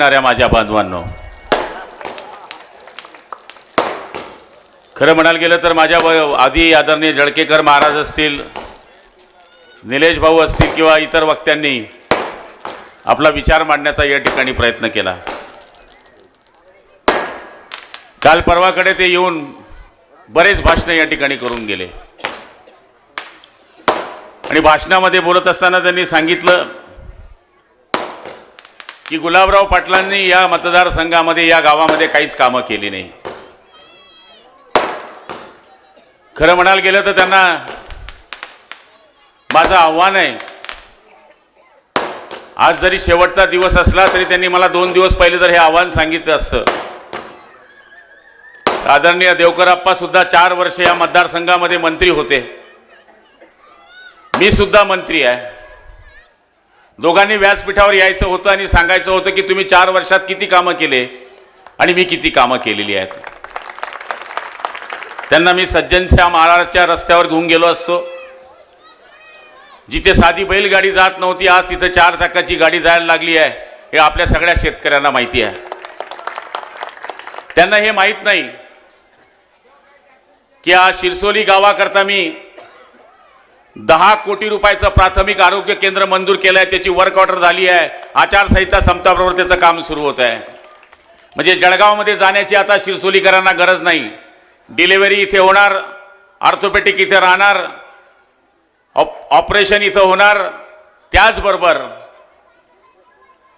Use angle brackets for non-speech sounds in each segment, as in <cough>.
ऐकणाऱ्या माझ्या बांधवांनो. खरं म्हणायला गेलं तर माझ्या आधी आदरणीय जळकेकर महाराज असतील निलेश भाऊ असतील किंवा इतर वक्त्यांनी आपला विचार मांडण्याचा या ठिकाणी प्रयत्न केला. काल परवाकडे ते येऊन बरेच भाषणं या ठिकाणी करून गेले. आणि भाषणामध्ये बोलत असताना त्यांनी सांगितलं की गुलाबराव पाटलांनी या मतदारसंघामध्ये या गावामध्ये काहीच कामं केली नाही. खरं म्हणायला गेलं तर त्यांना माझं आव्हान आहे. आज जरी शेवटचा दिवस असला तरी त्यांनी मला दोन दिवस पहिले जर हे आव्हान सांगितलं असतं. आदरणीय देवकरप्पा सुद्धा चार वर्ष या मतदारसंघामध्ये मंत्री होते. मी सुद्धा मंत्री आहे. दोघांनी व्यासपीठावर यायचं होतं आणि सांगायचं होतं की तुम्ही चार वर्षात किती कामं केले आणि मी किती कामं केलेली आहेत. त्यांना मी सज्जनच्या महाराजच्या रस्त्यावर घेऊन गेलो असतो. जिथे साधी बैलगाडी जात नव्हती आज तिथं चार चाकाची गाडी जायला लागली आहे. हे आपल्या सगळ्या शेतकऱ्यांना माहिती आहे. त्यांना हे माहीत नाही की आज शिरसोली गावाकरता मी दहा कोटी रुपयाचं प्राथमिक आरोग्य केंद्र मंजूर केलं आहे त्याची वर्क ऑर्डर झाली आहे. आचारसंहिता संपताबरोबर त्याचं काम सुरू होत आहे. म्हणजे जळगावमध्ये जाण्याची आता शिरसोलीकरांना गरज नाही. डिलिव्हरी इथे होणार ऑर्थोपेटिक इथे राहणार ऑप ऑपरेशन इथं होणार. त्याचबरोबर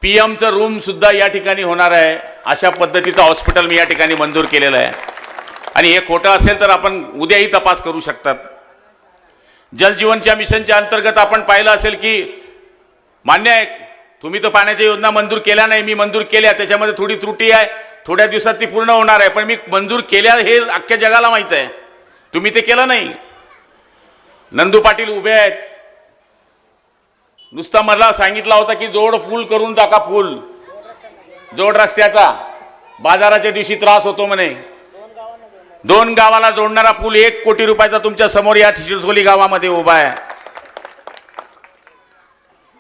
पी एमचं रूमसुद्धा या ठिकाणी होणार आहे. अशा पद्धतीचं हॉस्पिटल मी या ठिकाणी मंजूर केलेलं आहे. आणि हे खोटं असेल तर आपण उद्याही तपास करू शकतात. जलजीवनच्या मिशनच्या अंतर्गत आपण पाहिलं असेल की मान्य आहे तुम्ही तर पाण्याच्या योजना मंजूर केल्या नाही मी मंजूर केल्या त्याच्यामध्ये थोडी त्रुटी आहे थोड्या दिवसात ती पूर्ण होणार आहे पण मी मंजूर केल्या हे अख्ख्या जगाला माहीत आहे. तुम्ही ते केलं नाही. नंदू पाटील उभे आहेत. नुसता मला सांगितला होता की जोड पूल करून टाका पूल. जोड रस्त्याचा. बाजाराच्या दिवशी त्रास होतो म्हणे. दोन गावाला जोडणारा पूल एक कोटी रुपयाचा तुमच्यासमोर या शिरसोली गावामध्ये उभा आहे.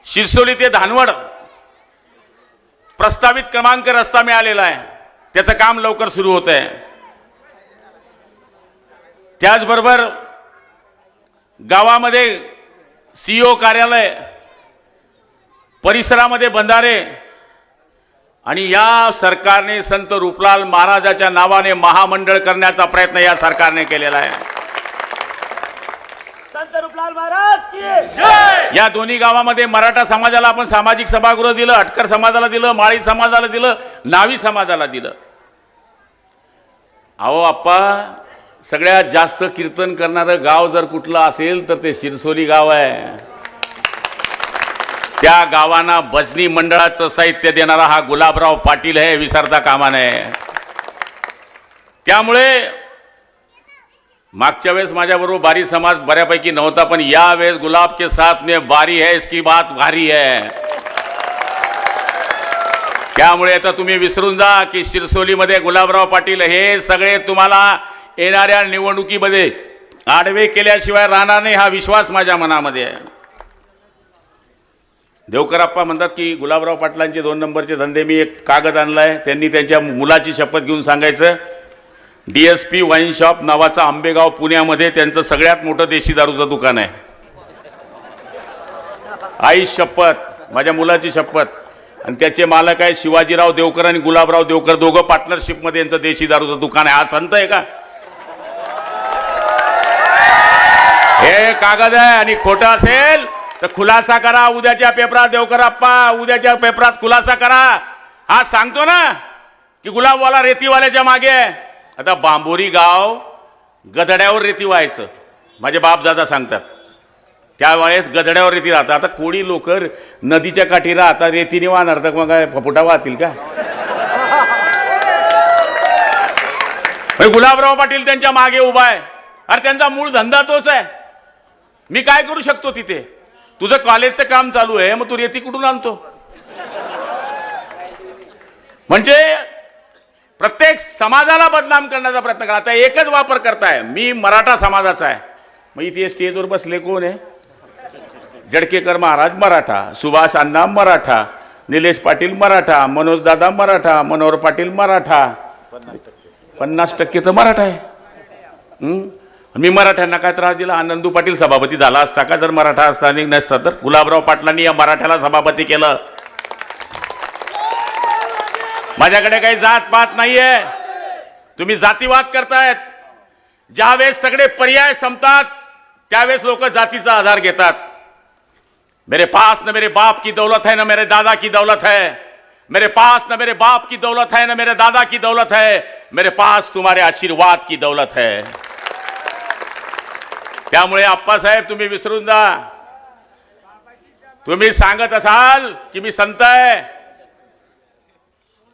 शिरसोली ते धानवड प्रस्तावित क्रमांक रस्ता मिळालेला आहे. त्याचं काम लवकर सुरू होत आहे. त्याचबरोबर गावामध्ये सीईओ कार्यालय परिसरामध्ये बंधारे आणि या सरकारने संत रूपलाल महाराजाच्या नावाने महामंडळ करण्याचा प्रयत्न या सरकारने केलेला आहे. संत रूपलाल महाराज की या दोन्ही गावामध्ये मराठा समाजाला आपण सामाजिक सभागृह दिलं अटकर समाजाला दिलं माळी समाजाला दिलं नावी समाजाला दिलं. अहो आप्पा सगळ्यात जास्त कीर्तन करणारं गाव जर कुठलं असेल तर ते शिरसोली गाव आहे. त्या गावांना भजनी मंडळाचं साहित्य देणारा हा गुलाबराव पाटील आहे विसरता कामा नये. त्यामुळे मागच्या वेळेस माझ्याबरोबर बारी समाज बऱ्यापैकी नव्हता पण या वेळेस गुलाब के साथ में बारी है इसकी बात भारी है. त्यामुळे आता तुम्ही विसरून जा की शिरसोलीमध्ये गुलाबराव पाटील हे सगळे तुम्हाला येणाऱ्या निवडणुकीमध्ये आडवे केल्याशिवाय राहणार नाही हा विश्वास माझ्या मनामध्ये आहे. देवकरप्पा म्हणतात की गुलाबराव पाटलांचे दोन नंबरचे धंदे मी एक कागद आणलाय. त्यांनी त्यांच्या मुलाची शपथ घेऊन सांगायचं. D S P wine shop नावाचं आंबेगाव पुण्यामध्ये त्यांचं सगळ्यात मोठं देशी दारूचं दुकान आहे. आई शपथ माझ्या मुलाची शपथ. आणि त्याचे मालक आहे शिवाजीराव देवकर आणि गुलाबराव देवकर. दोघं पार्टनरशिपमध्ये यांचं देशी दारूचं दुकान आहे. हा संत आहे का? हे कागद आहे आणि खोटं असेल. तर खुलासा करा उद्याच्या पेपरात देवकरप्पा उद्याच्या पेपरात खुलासा करा. हा सांगतो ना की गुलाबवाला रेतीवाल्याच्या मागे आता बांबोरी गाव गदड्यावर रेती व्हायचं. माझे बापदादा सांगतात त्यावेळेस गदड्यावर रेती राहतात. आता कोळी लोक नदीच्या काठी राहतात रेतीने वाहणार तर मग काय फपुटा वाहतील का? गुलाबराव पाटील त्यांच्या मागे उभा आहे. अरे त्यांचा मूळ धंदा तोच आहे. मी काय करू शकतो तिथे? तुझं कॉलेजचं काम चालू आहे मग तू रेती कुठून आणतो? म्हणजे प्रत्येक समाजाला बदनाम करण्याचा प्रयत्न करा. आता एकच वापर करताय. मी मराठा समाजाचा आहे. मग इथे स्टेजवर बसले कोण आहे? जडकेकर महाराज मराठा सुभाष अण्णा मराठा निलेश पाटील मराठा मनोज दादा मराठा मनोहर पाटील मराठा. पन्नास टक्के. तर मराठा आहे. मी मराठ्यांना काय त्रास दिला? आनंदू पाटील सभापती झाला असता का? जर मराठा असता आणि नसता तर गुलाबराव पाटलांनी या मराठ्याला सभापती केलं. माझ्याकडे काही जात पात नाहीये. तुम्ही जातीवाद करतायत. ज्यावेळेस सगळे पर्याय संपतात त्यावेळेस लोक जातीचा आधार घेतात. मेरे पास न मेरे बाप की दौलत है न मेरे दादा की दौलत है. मेरे पास न मेरे बाप की दौलत है न मेरे दादा की दौलत है. मेरे पास तुम्हारे आशीर्वाद की दौलत है. त्यामुळे आप्पासाहेब तुम्ही विसरून जा. तुम्ही सांगत असाल की मी संत आहे.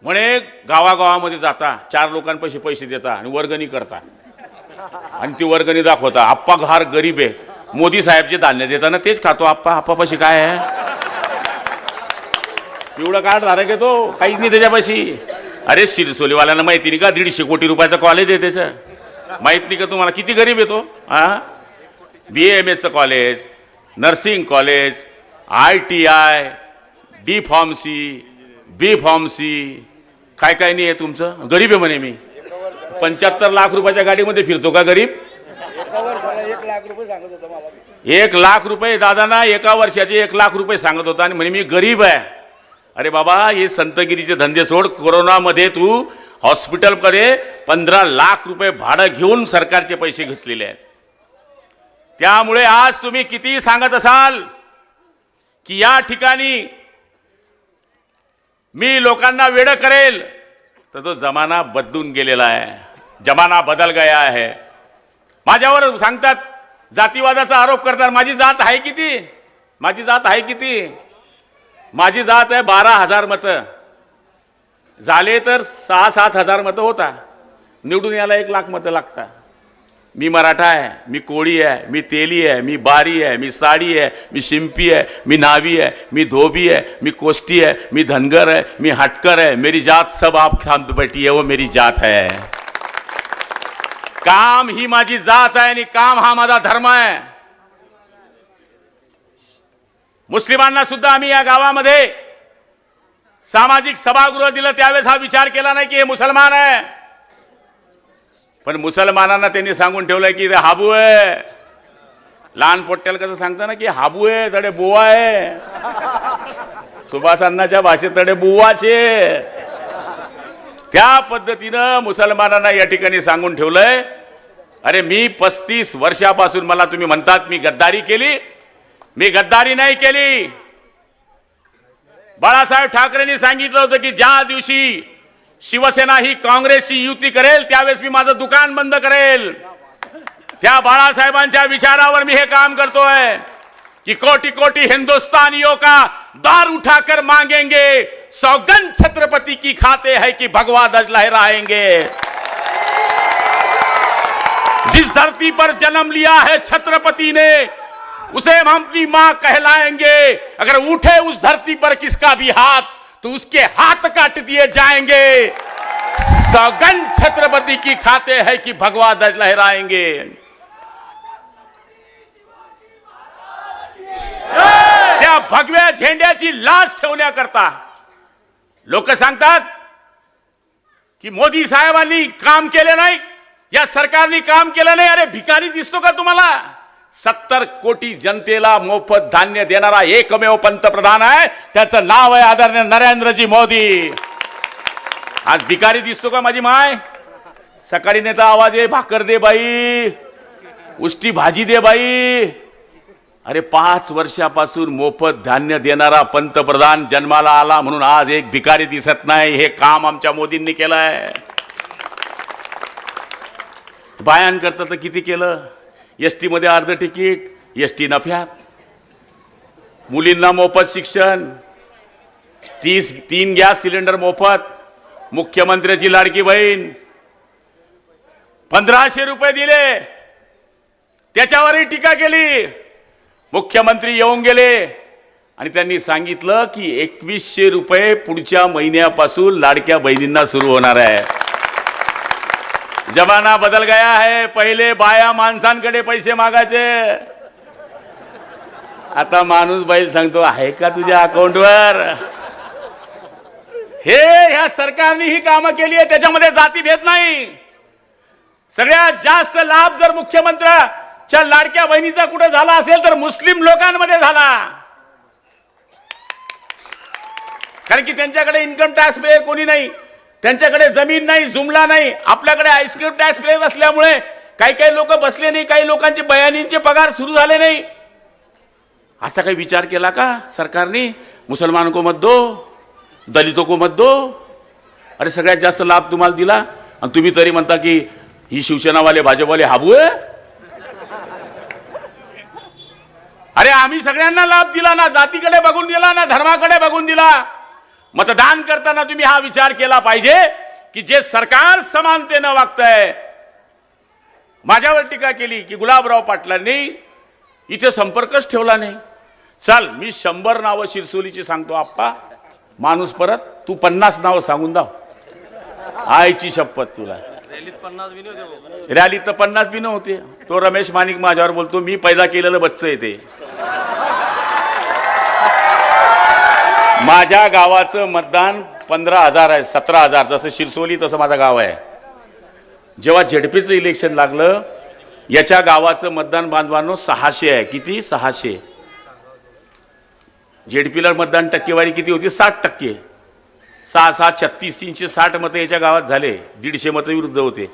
म्हणे गावागावामध्ये जाता चार लोकांपाशी पैसे देता आणि वर्गणी करता. आणि ती वर्गणी दाखवता आप्पा घार गरीब आहे. मोदी साहेब जे धान्य देताना तेच खातो आप्पा आप्पापाशी काय आहे? पिवळं कार्ड धारक आहे तो काहीच नाही त्याच्यापाशी. अरे शिरसोलीवाल्यांना माहिती नाही का दीडशे कोटी रुपयाचं कॉलेज आहे त्याचं. माहीत नाही का तुम्हाला किती गरीब येतो हा? बी एम एचं college nursing college I T I D pharmacy B pharmacy काय काय नाही आहे तुमचं? गरीब आहे म्हणे मी. पंच्याहत्तर लाख रुपयाच्या गाडीमध्ये फिरतो का गरीब? एक लाख रुपये सांगत एक लाख रुपये दादांना एका वर्षाचे एक लाख रुपये सांगत होता आणि म्हणे मी गरीब आहे. अरे बाबा हे संतगिरीचे धंदे सोड कोरोनामध्ये तू हॉस्पिटलकडे पंधरा लाख रुपये भाडं घेऊन सरकारचे पैसे घेतलेले आहेत. त्यामुळे आज तुम्ही कितीही सांगत असाल की या ठिकाणी मी लोकांना वेड करेल तर तो जमाना बदलून गेलेला आहे. जमाना बदल गया आहे. माझ्यावर सांगतात जातीवादाचा आरोप करतात माझी जात आहे किती? माझी जात आहे किती? माझी जात आहे बारा हजार मतं. झाले तर सहा सात हजार मतं होता. निवडून यायला एक लाख मतं लागतात. मी मराठा आहे मी कोळी आहे मी तेली आहे मी बारी आहे मी साडी आहे मी शिंपी आहे मी नावी है मी धोबी है मी कोष्टी है मी धनगर है मी हटकर है मेरी जात सब आप शांत बैठी है वो मेरी जात है काम ही माझी जात आहे आणि काम हा माझा धर्म आहे मुस्लिमांना सुद्धा आम्ही या गावामध्ये सामाजिक सभागृह दिलं हा विचार की हे मुसलमान आहे पण मुसलमानांना त्यांनी सांगून ठेवलंय की ते हाबू आहे. लहान पोट्याला कसं सांगतं ना की हाबू आहे तडे बुवा आहे. सुभाषांनाच्या भाषेत तडे बुवाचे त्या पद्धतीनं मुसलमानांना या ठिकाणी सांगून ठेवलंय. अरे मी पस्तीस वर्षापासून मला तुम्ही म्हणतात मी गद्दारी केली. मी गद्दारी नाही केली. बाळासाहेब ठाकरेंनी सांगितलं होतं की ज्या दिवशी शिवसेना ही काँग्रेसची युती करेल मी माझं दुकान बंद करेल. बाळासाहेबांच्या विचारावर मी हे काम करतोय, कि कोटि कोटी हिंदुस्तानियों का दार उठाकर मांगेंगे, सौगंध छत्रपति की खाते है कि भगवा ध्वज लहराएँगे. जिस धरती पर जन्म लिया है छत्रपति ने, उसे हम अपनी माँ कहलाएँगे. अगर उठे उस धरती पर, किसका भी हाथ तो उसके हाथ काट दिए जाएँगे। सगन छत्रपति की खाते है कि भगवा ध्वज लहराएँगे। त्या भगव्या झेंड्याची लाज ठेवण्याकरता लोक सांगतात की मोदी साहेबांनी काम केले नाही, या सरकारने काम केलं नाही? अरे भिकारी दिसतो का तुम्हाला सत्तर कोटी जनतेला मोफत धान्य देणारा एकमेव पंतप्रधान आहे. त्याचं नाव आहे आदरणीय नरेंद्रजी मोदी. आज भिकारी दिसतो का माझी माय? सकाळी नेता आवाज आहे भाकर दे बाई. उष्टी भाजी दे बाई. अरे पाच वर्षापासून मोफत धान्य देणारा पंतप्रधान जन्माला आला म्हणून आज एक भिकारी दिसत नाही. हे काम आमच्या मोदींनी केलंय. बायांकरता तर किती केलं? एसमध्ये अर्ध तिकीट एस टी नफ्यात मुलींना मोफत शिक्षण. तीस तीन गॅस सिलेंडर मोफत. मुख्यमंत्र्याची लाडकी बहीण. पंधराशे रुपये दिले. त्याच्यावरही टीका केली. मुख्यमंत्री येऊन गेले. आणि त्यांनी सांगितलं की एकवीसशे रुपये पुढच्या महिन्यापासून लाडक्या बहिणींना सुरू होणार आहे. जमाना बदल गया है पहिले बाया माणसांकडे पैसे मागायचे. आता माणूस बैल सांगतो आहे का तुझ्या अकाउंटवर? हे ह्या सरकारने ही कामं केली आहे त्याच्यामध्ये जातीभेद नाही. सगळ्यात जास्त लाभ जर मुख्यमंत्र्याच्या लाडक्या बहिणीचा कुठे झाला असेल तर मुस्लिम लोकांमध्ये झाला. कारण की त्यांच्याकडे इन्कम टॅक्स पे कोणी नाही. त्यांच्याकडे जमीन नाही जुमला नाही आपल्याकडे आईस्क्रीम टॅक्स पे असल्यामुळे काही काही लोक बसले नाही काही लोकांचे बयानींचे पगार सुरू झाले नाही. असा काही विचार केला का सरकारने? मुसलमान को मत दो दलितों को मत दो. अरे सगळ्यात जास्त लाभ तुम्हाला दिला. आणि तुम्ही तरी म्हणता की ही शिवसेनावाले भाजपवाले हाबू आहे? अरे आम्ही सगळ्यांना लाभ दिला ना जातीकडे बघून दिला ना धर्माकडे बघून दिला. मतदान करताना तुम्ही हा विचार केला पाहिजे की जे सरकार समानतेनं वागतंय. माझ्यावर टीका केली की गुलाबराव पाटलांनी इथे संपर्कच ठेवला नाही. चल मी शंभर नावं शिरसोलीची सांगतो आप्पा. माणूस परत तू पन्नास नावं सांगून दाव. आईची शपथ तुला. रॅलीत तर पन्नास बी नव्हते तो रमेश मानिक माझ्यावर बोलतो मी पैदा केलेलं बच्चं आहे ते माझ्या गावाचं मतदान पंधरा हजार आहे सतरा हजार. जसं शिरसोली तसं माझं गाव आहे. जेव्हा झेडपीचं इलेक्शन लागलं याच्या गावाचं मतदान बांधवांनो सहाशे आहे. किती? सहाशे. झेडपीला मतदान टक्केवारी किती होती? साठ टक्के. सहा सहा छत्तीस तीनशे साठ मतं याच्या गावात झाले. दीडशे मतं विरुद्ध होते.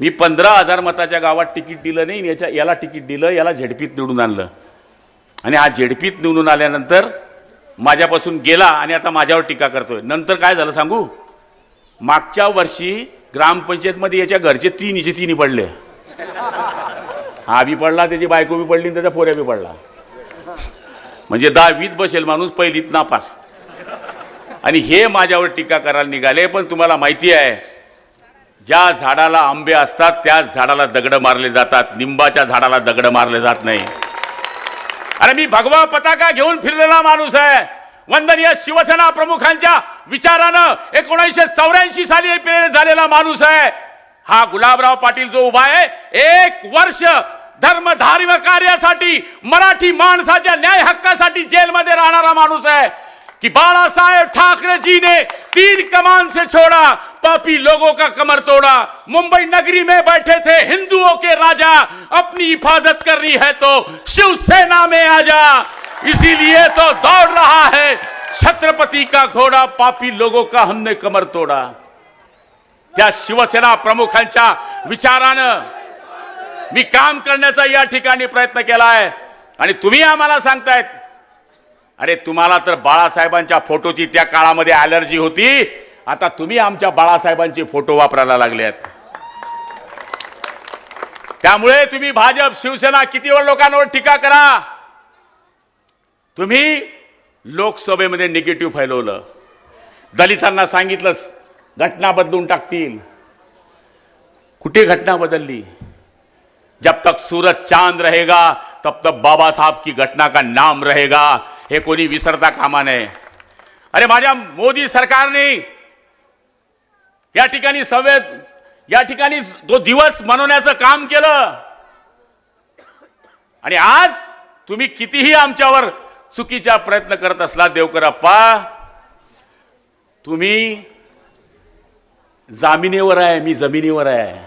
मी पंधरा हजार मताच्या गावात तिकीट दिलं नाही. याच्या याला तिकीट दिलं याला झेडपीत निवडून आणलं. आणि हा झेडपीत निवडून आल्यानंतर माझ्यापासून गेला आणि आता माझ्यावर टीका करतोय. नंतर काय झालं सांगू? मागच्या वर्षी ग्रामपंचायतमध्ये याच्या घरचे तिन्हीचे तिन्ही पडले. हा बी पडला त्याची बायको बी पडली आणि त्याच्या पोऱ्या बी पडला. म्हणजे दहावीत बसेल माणूस पहिलीत नापास. आणि हे माझ्यावर टीका करायला निघाले पण तुम्हाला माहिती आहे ज्या झाडाला आंबे असतात त्याच झाडाला दगड मारले जातात. निंबाच्या झाडाला दगड मारले जात नाही. अरे मी भगवा पताका घेऊन फिरलेला माणूस आहे. वंदनीय शिवसेना प्रमुखांच्या विचारानं एकोणीसशे चौऱ्याऐंशी साली प्रेरित झालेला माणूस आहे. हा गुलाबराव पाटील जो उभा आहे एक वर्ष धर्मधार्म कार्यासाठी मराठी माणसाच्या न्याय हक्कासाठी जेलमध्ये राहणारा माणूस आहे. कि बाळासाहेब ठाकरे जी ने तीन कमान से छोड़ा पापी लोगों का कमर तोड़ा। मुंबई नगरी में बैठे थे हिंदुओं के राजा अपनी हिफाजत करनी है तो शिवसेना में आजा इसीलिए तो दौड़ रहा है छत्रपति का घोड़ा पापी लोगों का हमने कमर तोड़ा। त्या शिवसेना प्रमुखांच्या विचारानं मी काम करण्याचा या ठिकाणी प्रयत्न केला आहे आणि तुम्ही आम्हाला सांगतायत अरे तुम्हाला तर बाळासाहेबांच्या फोटोची त्या काळामध्ये अलर्जी होती. आता तुम्ही आमच्या बाळासाहेबांचे फोटो वापरायला लागले आहेत त्यामुळे तुम्ही भाजप शिवसेना किती वेळ लोकांवर टीका करा? तुम्ही लोकसभेमध्ये निगेटिव्ह फैलवलं. दलितांना सांगितलं घटना बदलून टाकतील. कुठे घटना बदलली? जब तक सूरज चांद रहेगा तब तक बाबा साहब की घटना का नाम रहेगा. हे कोणी विसरता कामा नये. अरे माझ्या मोदी सरकारने या ठिकाणी संवेद या ठिकाणी तो दिवस मनवण्याचं काम केलं. आणि आज तुम्ही कितीही आमच्यावर चुकीचा प्रयत्न करत असला देवकरप्पा तुम्ही जामिनीवर आहे मी जमिनीवर आहे.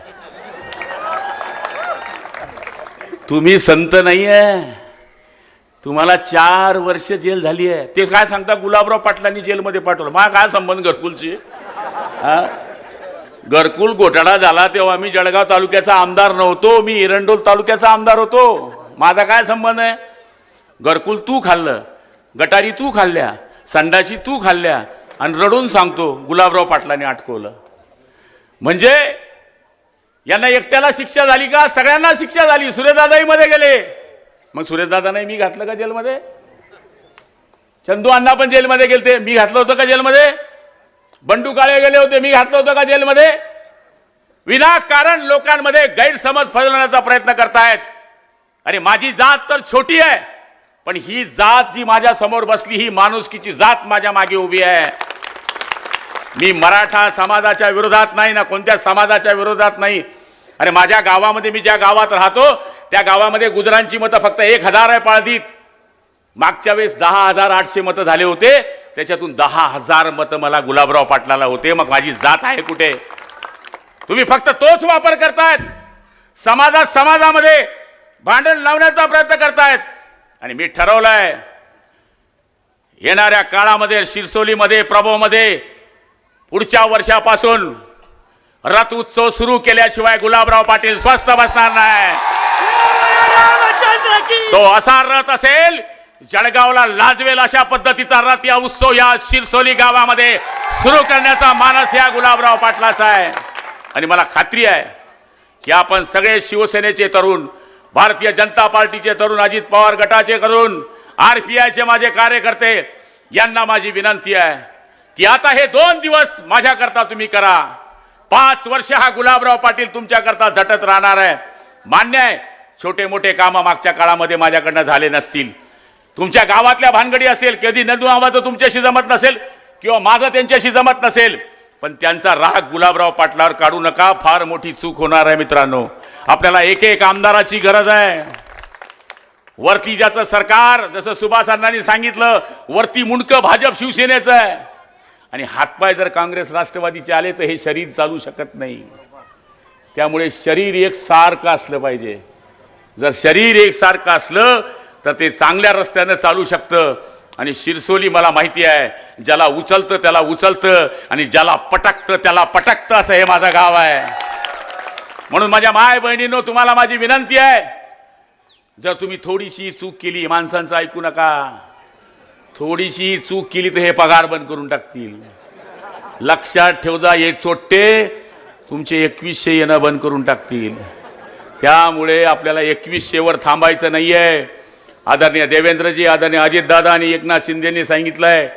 तुम्ही संत नाही आहे तुम्हाला चार वर्ष जेल झाली आहे. ते काय सांगता? गुलाबराव पाटलांनी जेलमध्ये पाठवलं. मा काय संबंध घरकुलची? हा? घरकुल घोटाळा झाला तेव्हा मी जळगाव तालुक्याचा आमदार नव्हतो मी एरंडोल तालुक्याचा आमदार होतो. माझा काय संबंध आहे? घरकुल तू खाल्लं गटारी तू खाल्ल्या संडाशी तू खाल्ल्या आणि रडून सांगतो गुलाबराव पाटलांनी अटकवलं म्हणजे यांना एकट्याला शिक्षा झाली का? सगळ्यांना शिक्षा झाली. सुरेशदादाही गेले. मग सुरेशदादा नाही मी घातलं का जेलमध्ये? चंदू अण्णा पण जेलमध्ये गेलते. मी घातलं होतं का जेलमध्ये? बंडू काळे गेले होते. मी घातलं होतं का जेलमध्ये? विनाकारण लोकांमध्ये गैरसमज फजवण्याचा प्रयत्न करतायत. अरे माझी जात तर छोटी आहे पण ही जात जी माझ्यासमोर बसली ही माणुसकीची जात माझ्या मागे उभी आहे. मी मराठा समाजाच्या विरोधात नाही ना कोणत्या समाजाच्या विरोधात नाही. अरे माझ्या गावामध्ये मी ज्या गावात राहतो त्या गावामध्ये गुजरांची मतं फक्त एक हजार आहे पाळदीत मागच्या वेळेस दहा हजार आठशे मतं झाले होते. त्याच्यातून दहा हजार मतं मला गुलाबराव पाटलाला होते. मग माझी जात आहे कुठे? तुम्ही फक्त तोच वापर करतायत. समाजात समाजामध्ये भांडण लावण्याचा प्रयत्न करतायत. आणि मी ठरवलंय येणाऱ्या काळामध्ये शिरसोलीमध्ये प्रभोमध्ये पुढच्या वर्षापासून रथ उत्सव सुरू केल्याशिवाय गुलाबराव पाटील स्वस्त बसणार नाही तो असा रथ असेल जळगावला लाजवेल अशा पद्धतीचा रथ या उत्सव या शिरसोली गावामध्ये सुरू करण्याचा मानस या गुलाबराव पाटलाचा आहे. आणि मला खात्री आहे की आपण सगळे शिवसेनेचे तरुण भारतीय जनता पार्टीचे तरुण अजित पवार गटाचे तरुण आर पी आयचे माझे कार्यकर्ते यांना माझी विनंती आहे की आता हे दोन दिवस माझ्याकरता तुम्ही करा. पाच वर्ष हा गुलाबराव पाटील तुमच्याकरता झटत राहणार आहे. मान्य आहे छोटे मोठे कामं मागच्या काळामध्ये माझ्याकडनं झाले नसतील. तुमच्या गावातल्या भानगडी असेल कधी नंदू आवाज तुमच्याशी जमत नसेल किंवा माझं त्यांच्याशी जमत नसेल पण त्यांचा राग गुलाबराव पाटलावर काढू नका फार मोठी चूक होणार आहे मित्रांनो. आपल्याला एक एक आमदाराची गरज आहे. वरती ज्याचं सरकार जसं सुभाष अण्णांनी सांगितलं वरती मुंडकं भाजप शिवसेनेचं आहे. आणि हातपाय जर काँग्रेस राष्ट्रवादीचे आले तर हे शरीर चालू शकत नाही. त्यामुळे शरीर एक सारखं असलं पाहिजे. जर शरीर एकसारखं असलं तर ते चांगल्या रस्त्यानं चालू शकतं. आणि शिरसोली मला माहिती आहे ज्याला उचलतं त्याला उचलतं आणि ज्याला पटकतं त्याला पटकतं असं हे माझं गाव आहे. म्हणून माझ्या माय बहिणीनो तुम्हाला माझी विनंती आहे जर तुम्ही थोडीशी चूक केली माणसांचं ऐकू नका. थोडीशी चूक केली तर हे पगार बंद करून टाकतील. लक्षात ठेवजा हे चोट्टे तुमचे एकवीसशे येणं बंद करून टाकतील. त्यामुळे आपल्याला एकवीसशेवर थांबायचं नाही आहे आदरणीय देवेंद्रजी आदरणीय अजितदादा आणि एकनाथ शिंदेनी आहे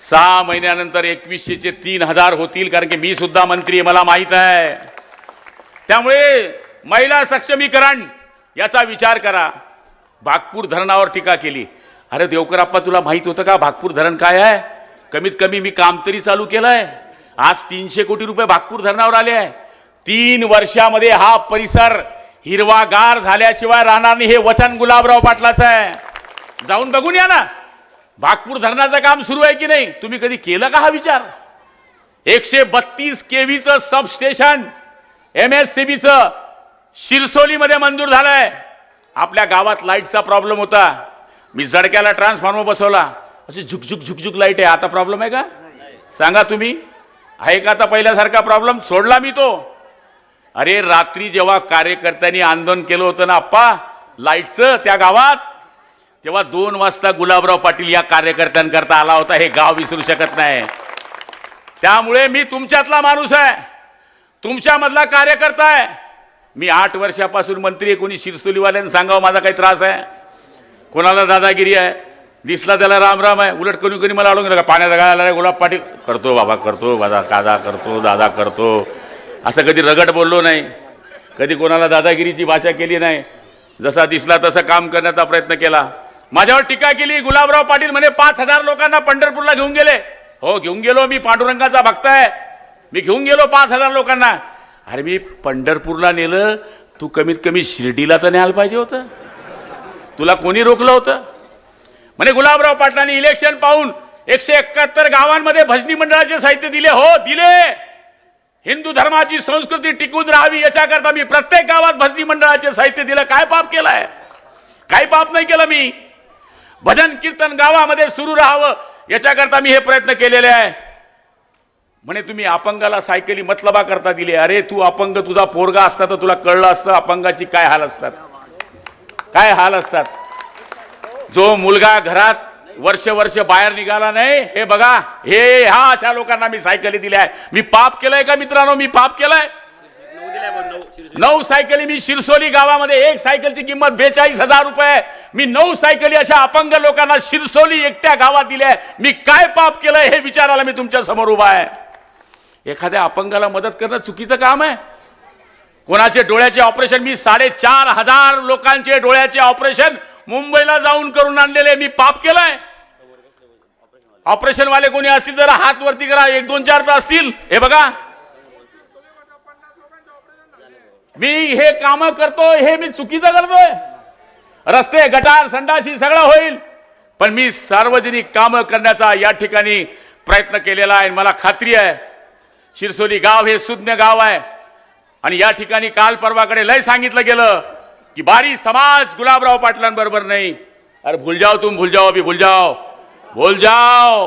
सहा महिन्यानंतर एकवीसशेचे तीन हजार होतील कारण की मी सुद्धा मंत्री आहे मला माहीत आहे. त्यामुळे महिला सक्षमीकरण याचा विचार करा. भागपूर धरणावर टीका केली. अरे देवकराप्पा तुला माहीत होतं का भागपूर धरण काय आहे? कमीत कमी मी काम तरी चालू केलं आहे आज तीनशे कोटी रुपये भागपूर धरणावर आले आहे. तीन वर्षामध्ये हा परिसर हिरवागार झाल्याशिवाय राहणार नाही हे वचन गुलाबराव पाटलाचं आहे. जाऊन बघून या ना. भागपूर धरणाचं काम सुरू आहे की नाही? तुम्ही कधी केलं का हा विचार? एकशे बत्तीस केव्हीचं सबस्टेशन एम एस सी बीचं शिरसोलीमध्ये मंजूर झालंय. आपल्या गावात लाईटचा प्रॉब्लेम होता. मी जडक्याला ट्रान्सफॉर्मर बसवला. अशी झुकझुक झुकझुक लाइट आहे. आता प्रॉब्लेम आहे का? सांगा तुम्ही. आहे का आता पहिल्यासारखा प्रॉब्लेम सोडला मी तो. अरे रात्री जेव्हा कार्यकर्त्यांनी आंदोलन केलं होतं ना आप्पा लाईटचं त्या गावात तेव्हा दोन वाजता गुलाबराव पाटील या कार्यकर्त्यांकरता आला होता हे गाव विसरू शकत नाही. त्यामुळे मी तुमच्यातला माणूस आहे. तुमच्यामधला कार्यकर्ता आहे. मी आठ वर्षापासून मंत्री आहे कोणी शिरसोलीवाल्यांनी सांगावं माझा काही त्रास आहे? कोणाला दादागिरी आहे? दिसला त्याला रामराम आहे. उलट कोणी कोणी मला अडवून गेलं का? पाण्यात गाळाला गुलाब पाटील. करतो बाबा करतो दादा कादा करतो दादा करतो. असं कधी रगड बोललो नाही. कधी कोणाला दादागिरीची भाषा केली नाही. जसा दिसला तसं काम करण्याचा प्रयत्न केला. माझ्यावर टीका केली गुलाबराव पाटील म्हणे पाच हजार लोकांना पंढरपूरला घेऊन गेले. हो घेऊन गेलो मी पांडुरंगाचा भक्त आहे. मी घेऊन गेलो पाच हजार लोकांना. अरे मी पंढरपूरला नेलं तू कमीत कमी शिर्डीला तर न्यायला पाहिजे होतं. तुला कोणी रोखलं होतं? म्हणे गुलाबराव पाटलांनी इलेक्शन पाहून एकशे एकाहत्तर गावांमध्ये भजनी मंडळाचे साहित्य दिले. हो दिले. हिंदू धर्माची संस्कृती टिकून राहावी याच्याकरता मी प्रत्येक गावात भजनी मंडळाचे साहित्य दिलं. काय पाप केलंय? काय पाप नाही केलं मी. भजन कीर्तन गावामध्ये सुरू राहावं याच्याकरता मी हे प्रयत्न केलेले आहे. म्हणे तुम्ही अपंगाला सायकली मतलबा करता दिली. अरे तू अपंग तुझा पोरगा असता तर तुला कळलं असतं अपंगाची काय हाल असतात. काय हाल असतात. जो मुलगा घरात वर्ष वर्ष बाहेर निघाला नाही. हे बघा हे ह्या अशा लोकांना मी सायकली दिल्या आहे मी पाप केलंय का मित्रांनो? मी पाप केलंय. नऊ सायकली मी शिरसोली गावामध्ये एक सायकलची किंमत बेचाळीस हजार रुपये. मी नऊ सायकली अशा अपंग लोकांना शिरसोली एकट्या गावात दिल्या आहे. मी काय पाप केलंय हे विचारायला मी तुमच्यासमोर उभा आहे. एखाद्या अपंगाला मदत करणं चुकीचं काम आहे? कोणाचे डोळ्याचे ऑपरेशन? मी साडेचार हजार लोकांचे डोळ्याचे ऑपरेशन मुंबईला जाऊन करून आणलेले मी पाप केलंय. ऑपरेशन वाले कोणी असतील जरा हात वरती करा एक दोन चार तर असतील. हे बघा. मी हे काम करतो हे मी चुकीचं करतोय. रस्ते गटार संडाशी सगळं होईल. पण मी सार्वजनिक कामं करण्याचा या ठिकाणी प्रयत्न केलेला आहे मला खात्री आहे शिरसोली गाव हे सुज्ञ गाव आहे. आणि या ठिकाणी काल परवाकडे लय सांगितलं गेलं की बारी समाज गुलाबराव पाटलांबरोबर नाही. अरे भूल जाओ तुम भूल जाओ अभी भूल जाओ. भूल जाओ.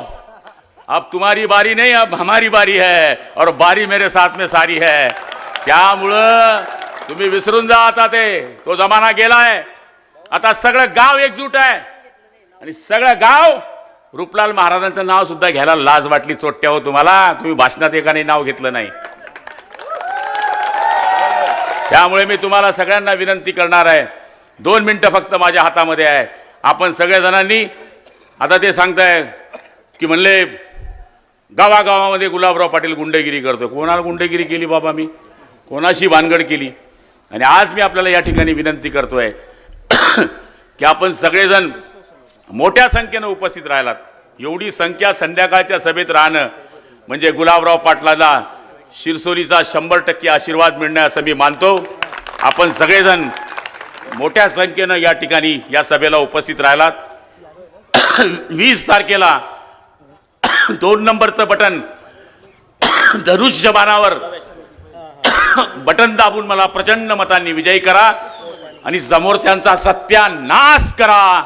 अब तुम्हारी बारी नहीं अब हमारी बारी है और बारी मेरे साथ में सारी है. त्यामुळं तुम्ही विसरून जा आता ते. तो जमाना गेलाय आता सगळं गाव एकजूट आहे आणि सगळं गाव रूपलाल महाराजांचं नाव सुद्धा घ्यायला लाज वाटली चोट्ट्या हो तुम्हाला. तुम्ही भाषणात एकाने नाव घेतलं नाही. त्यामुळे मी तुम्हाला सगळ्यांना विनंती करणार आहे. दोन मिनटं फक्त माझ्या हातामध्ये आहे. आपण सगळ्याजणांनी आता ते सांगताय की म्हणले गावागावामध्ये गुलाबराव पाटील गुंडगिरी करतो. कोणाला गुंडगिरी केली बाबा मी? कोणाशी भानगड केली? आणि आज मी आपल्याला या ठिकाणी विनंती करतोय <coughs> की आपण सगळेजण मोठ्या संख्येनं उपस्थित राहिलात. एवढी संख्या संध्याकाळच्या सभेत राहणं म्हणजे गुलाबराव पाटलाला शिरसोलीचा शंभर टक्के आशीर्वाद मिळणं असं मी मानतो. आपण सगळेजण मोठ्या संख्येनं या ठिकाणी या सभेला उपस्थित राहिलात. <clears throat> वीस तारखेला दोन नंबरचं बटन धनुष्यबाणावर <clears throat> बटन दाबून मला प्रचंड मतांनी विजयी करा आणि समोरच्यांचा सत्यानाश करा.